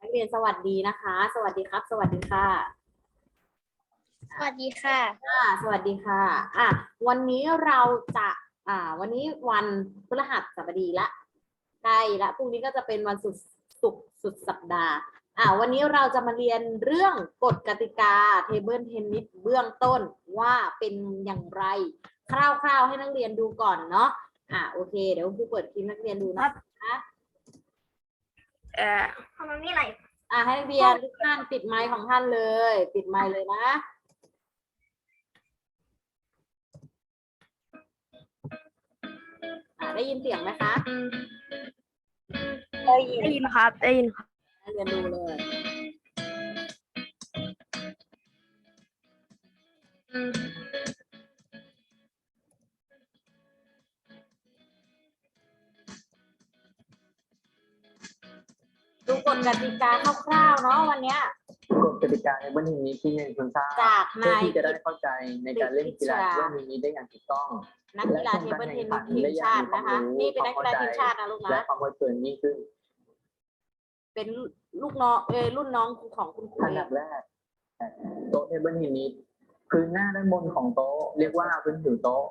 นักเรียนสวัสดีนะคะ สวัสดีครับ สวัสดีค่ะ สวัสดีค่ะ อ่า สวัสดีค่ะ อะ วันนี้เราจะ อ่า วันนี้วันพฤหัสบดีละ ใกล้ละ พรุ่งนี้ก็จะเป็นวันสุดสุกร์สุดสัปดาห์ อ่า วันนี้เราจะมาเรียนเรื่องกฎกติกาเทเบิลเทนนิสเบื้องต้นว่าเป็นอย่างไร คร่าวๆให้นักเรียนดูก่อนเนาะ อ่า โอเค เดี๋ยวครูเปิดคลิปนักเรียนดูนะคะ เอ่อทำไมไม่ไหลอ่าให้นักเรียนทุกท่านปิดไมค์ของท่านเลย ปิดไมค์เลยนะ อ่าได้ยินเสียงไหมคะได้ยินได้ยินครับ ได้ยินครับให้เรียนดูเลยดูก กติกาคร่าวๆเนาะวันเนี้ยกฎกติกาในวันนี้ที่เรียนคุณทราบจากเพื่อนาย ที่จะได้เข้าใจในการเล่นกีฬาเรื่องนี้ได้อย่างถูกต้องนักกีฬาเทเบิลเทนนิสทีมชาตินะคะ นี่เป็นนักกีฬาทีมชาตินะลูกและนะความเข้าใจยิ่งขึ้นเป็นลูกน้องเอยรุ่นน้องของคุณครูอันเอดังบแรกโต๊ะเทเบิลเทนนิสพื้นหน้าด้านบนของโต๊ะเรียกว่าพื้นผิวโต๊ะ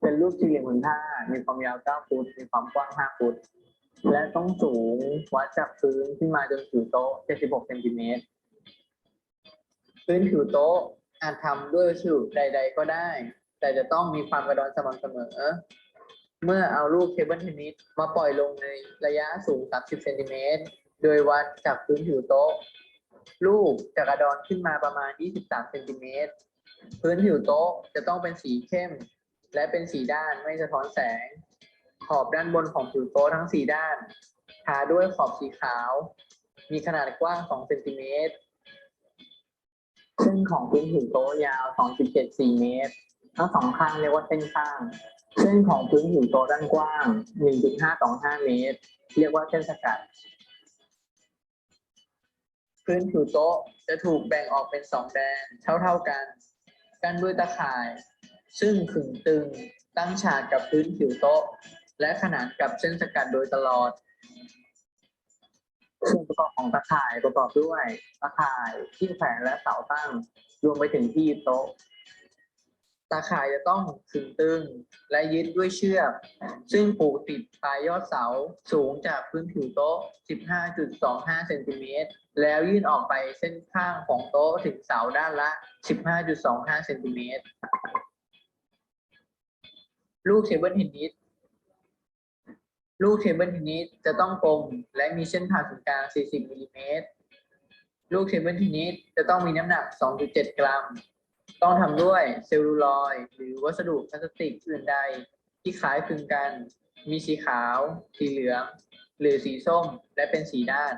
เป็นรูปสี่เหลี่ยมผืนผ้ามีความยาว 9 ฟุต มีความกว้าง 5 ฟุต และต้องสูงวัดจากพื้นขึ้นมาจนผิวโต๊ะ 76เซนติเมตร พื้นผิวโต๊ะอาจทำด้วยวัสดุใด ๆ ก็ได้ แต่จะต้องมีความกระดอนสม่ำเสมอ เมื่อเอาลูกเทเบิลเทนนิสมาปล่อยลงในระยะสูง 30เซนติเมตร โดยวัดจากพื้นผิวโต๊ะ ลูกจะกระดอนขึ้นมาประมาณ 23เซนติเมตร พื้นผิวโต๊ะจะต้องเป็นสีเข้ม และเป็นสีด้านไม่สะท้อนแสง ขอบด้านบนของผิวโต๊ะทั้งสี่ด้านทาด้วยขอบสีขาว มีขนาดกว้าง 2 เซนติเมตรเส้นของพื้นผิวโต๊ะยาว 2.74 เมตร ทั้งสองข้างเรียกว่าเส้นข้าง เส้นของพื้นผิวโต๊ะด้านกว้าง 1.525 เมตร เรียกว่าเส้นสกัด พื้นผิวโต๊ะจะถูกแบ่งออกเป็นสองแดนเท่าๆกัน กันด้วยตะข่าย ซึ่งขึงตึงตั้งฉากกับพื้นผิวโต๊ะ และขนานกับเส้นสกัดโดยตลอด ส่วนประกอบของตะข่ายประกอบด้วยตะข่ายที่แขวนและเสาตั้งรวมไปถึงที่โต๊ะ ตาข่ายจะต้องขึงตึงและยึดด้วยเชือก ซึ่งผูกติดปลายยอดเสาสูงจากพื้นผิวโต๊ะ 15.25 เซนติเมตร แล้วยื่นออกไปเส้นข้างของโต๊ะถึงเสาด้านละ 15.25 เซนติเมตร ลูกเทเบิลเทนนิส ลูกเทเบิลเทนนิสจะต้องกลมและมีเส้นผ่าศูนย์กลาง 40 มิลลิเมตร ลูกเทเบิลเทนนิสจะต้องมีน้ำหนัก 2.7 กรัม ต้องทำด้วยเซลลูลอยด์หรือวัสดุพลาสติกอื่นใดที่คล้ายคลึงกัน มีสีขาว สีเหลือง หรือสีส้ม และเป็นสีด้าน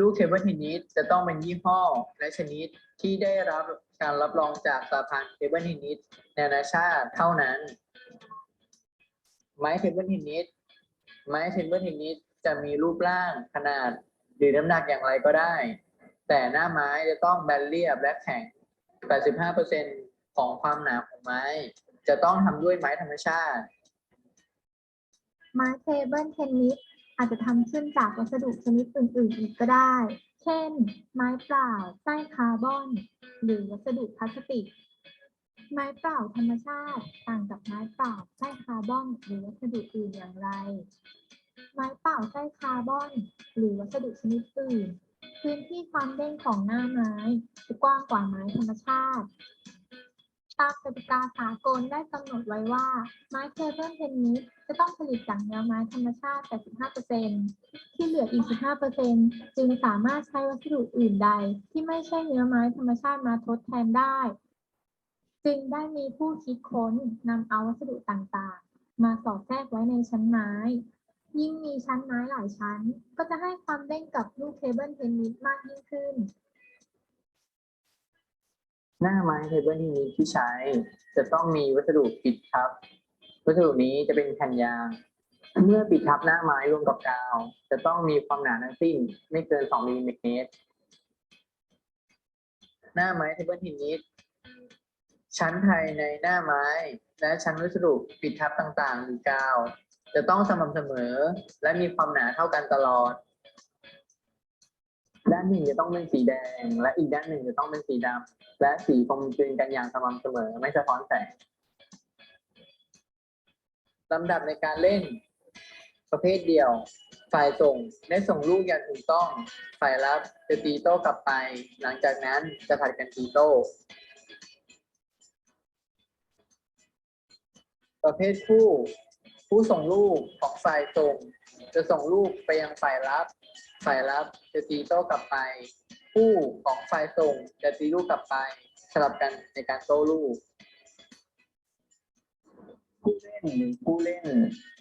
ลูกเทเบิลเทนนิสจะต้องเป็นยี่ห้อและชนิดที่ได้รับการรับรองจากสหพันธ์เทเบิลเทนนิสนานาชาติเท่านั้น ไม้เทเบิลเทนนิส ไม้เทเบิลเทนนิสจะมีรูปร่างขนาดหรือน้ำหนักอย่างไรก็ได้ แต่หน้าไม้จะต้องแบนเรียบและแข็ง 85%ของความหนาของไม้ จะต้องทำด้วยไม้ธรรมชาติ ไม้เทเบิลเทนนิสอาจจะทำขึ้นจากวัสดุชนิดอื่นๆอีกก็ได้ เช่น ไม้เปล่าใต้คาร์บอน หรือวัสดุพลาสติก ไม้เปล่าธรรมชาติต่างจากไม้เปล่าใต้คาร์บอนหรือวัสดุอื่นอย่างไร ไม้เปล่าใต้คาร์บอน หรือวัสดุชนิดอื่น พื้นที่ความเด้งของหน้าไม้จะกว้างกว่าไม้ธรรมชาติตามกติกาสากลได้กำหนดไว้ว่า ไม้เทเบิลเทนนิสจะต้องผลิตจากเนื้อไม้ธรรมชาติ 85%ที่เหลืออีก 15%จึงสามารถใช้วัสดุอื่นใด ที่ไม่ใช่เนื้อไม้ธรรมชาติมาทดแทนได้ จึงได้มีผู้คิดค้นนำเอาวัสดุต่างๆ มาสอดแทรกไว้ในชั้นไม้ ยิ่งมีชั้นไม้หลายชั้น ก็จะให้ความเด้งกับลูกเทเบิลเทนนิสมากยิ่งขึ้น หน้าไม้เทเบิลเทนนิสที่ใช้ จะต้องมีวัสดุปิดทับ วัสดุนี้จะเป็นแผ่นยาง เมื่อปิดทับหน้าไม้รวมกับกาว จะต้องมีความหนาทั้งสิ้น ไม่เกิน2มิลลิเมตรหน้าไม้เทเบิลเทนนิส ชั้นภายในหน้าไม้ และชั้นวัสดุปิดทับต่างๆ หรือกาว จะต้องสม่ำเสมอ และมีความหนาเท่ากันตลอด ด้านหนึ่งจะต้องเป็นสีแดง และอีกด้านหนึ่งจะต้องเป็นสีดำและสีกลมกลืนกันอย่างสม่ำเสมอ ไม่สะท้อนแสงลำดับในการเล่น ประเภทเดียว ฝ่ายส่งได้ส่งลูกอย่างถูกต้อง ฝ่ายรับจะตีโต้กลับไป หลังจากนั้นจะผัดกันตีโต้ ประเภทคู่ผู้ส่งลูกของฝ่ายส่ง จะส่งลูกไปยังฝ่ายรับ ฝ่ายรับจะตีโต้กลับไป ผู้ของฝ่ายส่งจะตีลูกกลับไปสลับกันในการโต้ลูก ผู้เล่นหรือผู้เล่น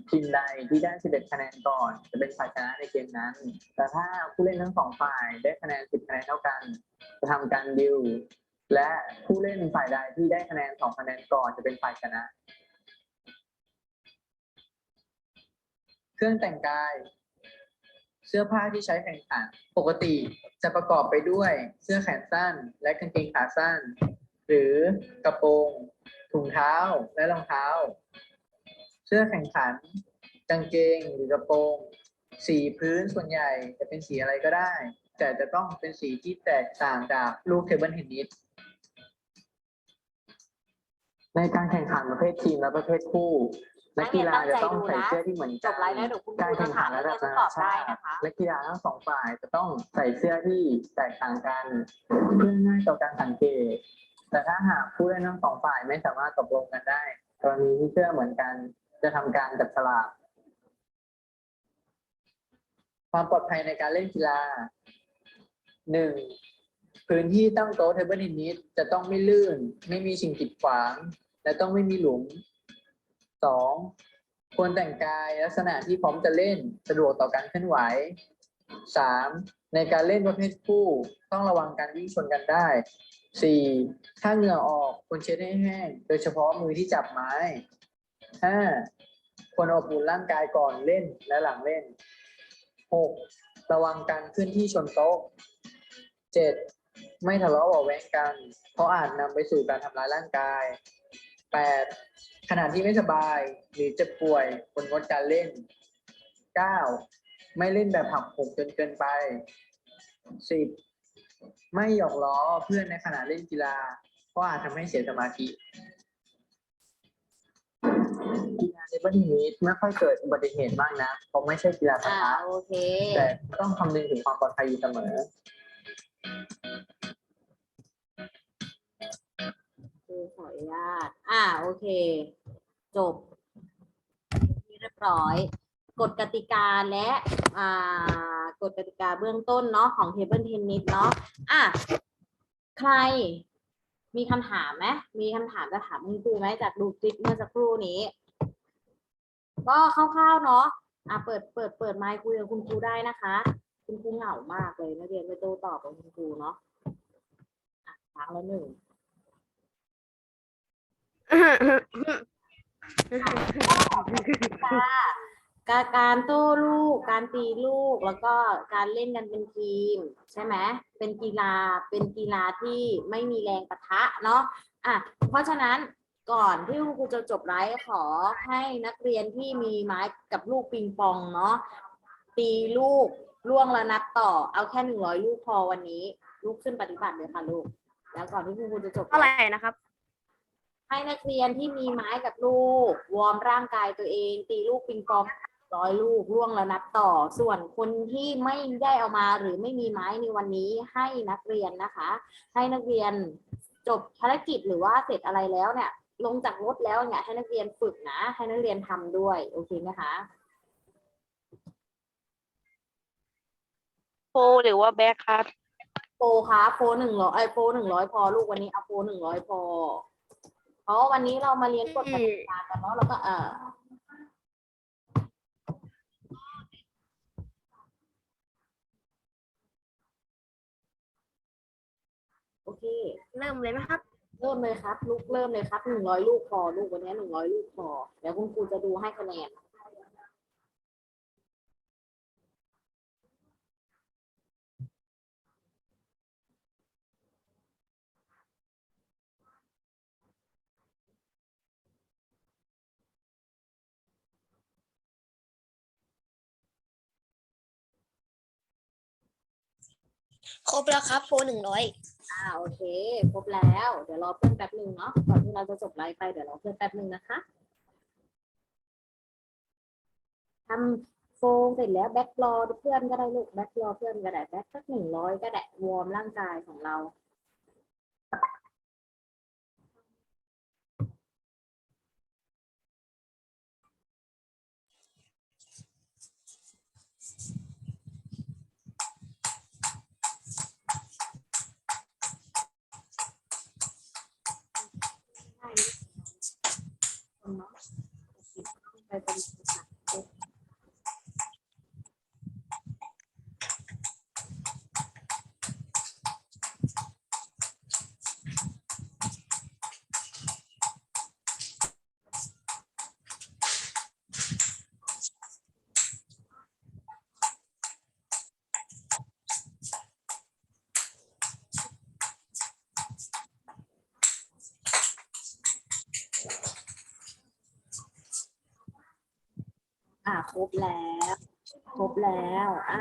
ทีมใดที่ได้ 11 คะแนนก่อน จะเป็นฝ่ายชนะในเกมนั้น แต่ถ้าผู้เล่นทั้งสองฝ่ายได้คะแนน 10 คะแนนเท่ากัน จะทำการดิวและผู้เล่นฝ่ายใดที่ได้คะแนน 2 คะแนนก่อนจะเป็นฝ่ายชนะ เครื่องแต่งกาย เสื้อผ้าที่ใช้แข่งขัน ปกติจะประกอบไปด้วยเสื้อแขนสั้น และกางเกงขาสั้น หรือกระโปรง ถุงเท้าและรองเท้า เสื้อแข่งขัน กางเกงหรือกระโปรง สีพื้นส่วนใหญ่จะเป็นสีอะไรก็ได้ แต่จะต้องเป็นสีที่แตกต่างจากลูกเทเบิลเทนนิสในการแข่งขันประเภททีมและประเภทคู่ นักกีฬาจะต้องใส่เสื้อที่เหมือนจกันบไลฟ์แล้วเดี๋ยวคุณคการรูจะแข่งขัถานมระดับจะนาตนาอบได้ชาตินะคะนักกีฬาทั้งสองฝ่ายจะต้องใส่เสื้อที่แตกต่างกัน เพื่อง่ายต่อการสังเกต แต่ถ้าหากผู้เล่นทั้งสองฝ่ายไม่สามารถตกลงกันได้กรณีที่เสื้อเหมือนกันจะทำการจับฉลากความปลอดภัยในการเล่นกีฬาหนึ่งพื้นที่ตั้งโต๊ะเทเบิลเทนนิสจะต้องไม่ลื่น ไม่มีสิ่งกีดขวาง และต้องไม่มีหลุม สองควรแต่งกายลักษณะที่พร้อมจะเล่นสะดวกต่อการเคลื่อนไหวสามในการเล่นประเภทคู่ต้องระวังการวิ่งชนกันได้สี่ถ้าเหงื่อออกควรเช็ดให้แห้ง โดยเฉพาะมือที่จับไม้ห้าควรอบอุ่นร่างกายก่อนเล่นและหลังเล่นหกระวังการขึ้นที่ชนโต๊ะเจ็ดไม่ทะเลาะเบาแวงกัน เพราะอาจนำไปสู่การทำร้ายร่างกาย แปดขณะที่ไม่สบายหรือเจ็บป่วยควรงดการเล่นเก้าไม่เล่นแบบผักผมจนเกินไปสิบไม่หยอกล้อเพื่อนในขณะเล่นกีฬา เพราะอาจทำให้เสียสมาธิกีฬาในบันนี้ไม่ค่อยเกิดอุบัติเหตุมากนะเพราะไม่ใช่กีฬาปะอ่าทะโอเค แต่ต้องคำนึงถึงความปลอดภัยอยู่เสมอ ขออนุญาต อ่า โอเค จบที่เรียบร้อย กฎกติกาและอ่ากฎกติกาเบื้องต้นเนาะของเทเบิลเทนนิสเนาะ อะ ใครมีคำถามไหมมีคำถามจะถามคุณครูไหมจากดูคลิปเมื่อสักครู่นี้ ก็คร่าวๆเนาะ อะ เปิด เปิด เปิดไมค์คุยกับคุณครูได้นะคะ คุณครูเหงามากเลยนักเรียนไม่โตตอบกับคุณครูเนาะ อะครั้งละหนึ่ง การการโต้ลูก การตีลูก แล้วก็การเล่นกันเป็นทีม ใช่ไหมเป็นกีฬา เป็นกีฬาที่ไม่มีแรงปะทะเนาะ อะ เพราะฉะนั้นก่อนที่ครูจะจบไลฟ์ขอให้นักเรียนที่มีไม้กับลูกปิงปองเนาะตีลูกล่วงแล้วนับต่อ เอาแค่หนึ่งร้อยลูกพอวันนี้ ลูกขึ้นปฏิบัติเลยค่ะลูก แล้วก่อนที่ครูจะจบเท่าไหร่นะครับ ให้นักเรียนที่มีไม้กับลูก วอร์มร่างกายตัวเอง ตีลูกปิงปองร้อยลูกล่วงแล้วนับต่อ ส่วนคนที่ไม่ได้เอามาหรือไม่มีไม้ในวันนี้ให้นักเรียนนะคะ ให้นักเรียนจบภารกิจหรือว่าเสร็จอะไรแล้วเนี่ย ลงจากรถแล้วเนี่ยให้นักเรียนฝึกนะ ให้นักเรียนทำด้วยโอเคไหมคะโฟหรือว่าแบ็คครับโฟคะโฟหนึ่งร้อยโฟหนึ่งร้อยพอลูกวันนี้เอาโฟหนึ่งร้อยพอ เพราะว่าวันนี้เรามาเรียนกฎกติกากันเนาะแล้วก็เออโอเค เริ่มเลยไหมครับ เริ่มเลยครับ ลูกเริ่มเลยครับหนึ่งร้อยลูกพอลูกวันนี้หนึ่งร้อยลูกพอเดี๋ยวคุณครูจะดูให้คะแนนค ครบแล้วครับโฟหนึ่งร้อยอ่าโอเค ครบแล้ว เดี๋ยวรอเพื่อนแป๊บหนึ่งเนาะก่อนที่เราจะจบไลฟ์ไปเดี๋ยวรอเพื่อนแป๊บหนึ่งนะคะทำโฟมเสร็จแล้วแบ็กรอเพื่อนก็ได้ลูกแบ็กรอเพื่อนก็ได้แบ็คสักหนึ่งร้อยก็ได้วอร์มร่างกายของเรา ไครบแล้ว ครบแล้วอ่า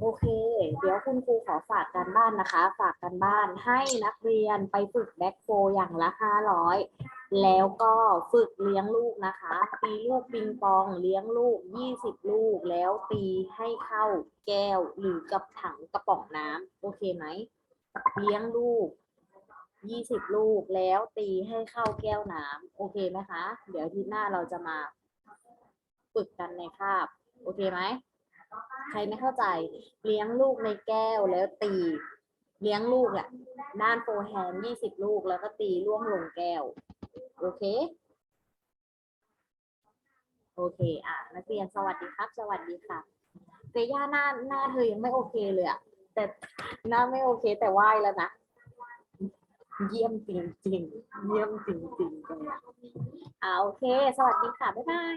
โอเค เดี๋ยวคุณครูขอฝากการบ้านนะคะ ฝากการบ้านให้นักเรียนไปฝึกแบ็คโฟอย่างละห้าร้อยแล้วก็ฝึกเลี้ยงลูกนะคะ ตีลูกปิงปองเลี้ยงลูกยี่สิบลูก แล้วตีให้เข้าแก้วหรือกับถังกระป๋องน้ำโอเคไหม เลี้ยงลูกยี่สิบลูกแล้วตีให้เข้าแก้วน้ำโอเคไหมคะ เดี๋ยวอาทีหน้าเราจะมา ฝึกกันในคาบ โอเคไหม ใครไม่เข้าใจ เลี้ยงลูกในแก้วแล้วตี เลี้ยงลูกอะด้านโฟร์แฮนด์ยี่สิบลูกแล้วก็ตีล่วงลงแก้ว โอเค โอเค อะ นักเรียนสวัสดีครับ สวัสดีค่ะเฟย่าหน้าหน้าเธอยังไม่โอเคเลยอะแต่หน้าไม่โอเค แต่ไหวแล้วนะเยี่ยมจริงๆเยี่ยมจริงๆเลยอะอ่าโอเค สวัสดีค่ะ บ๊ายบาย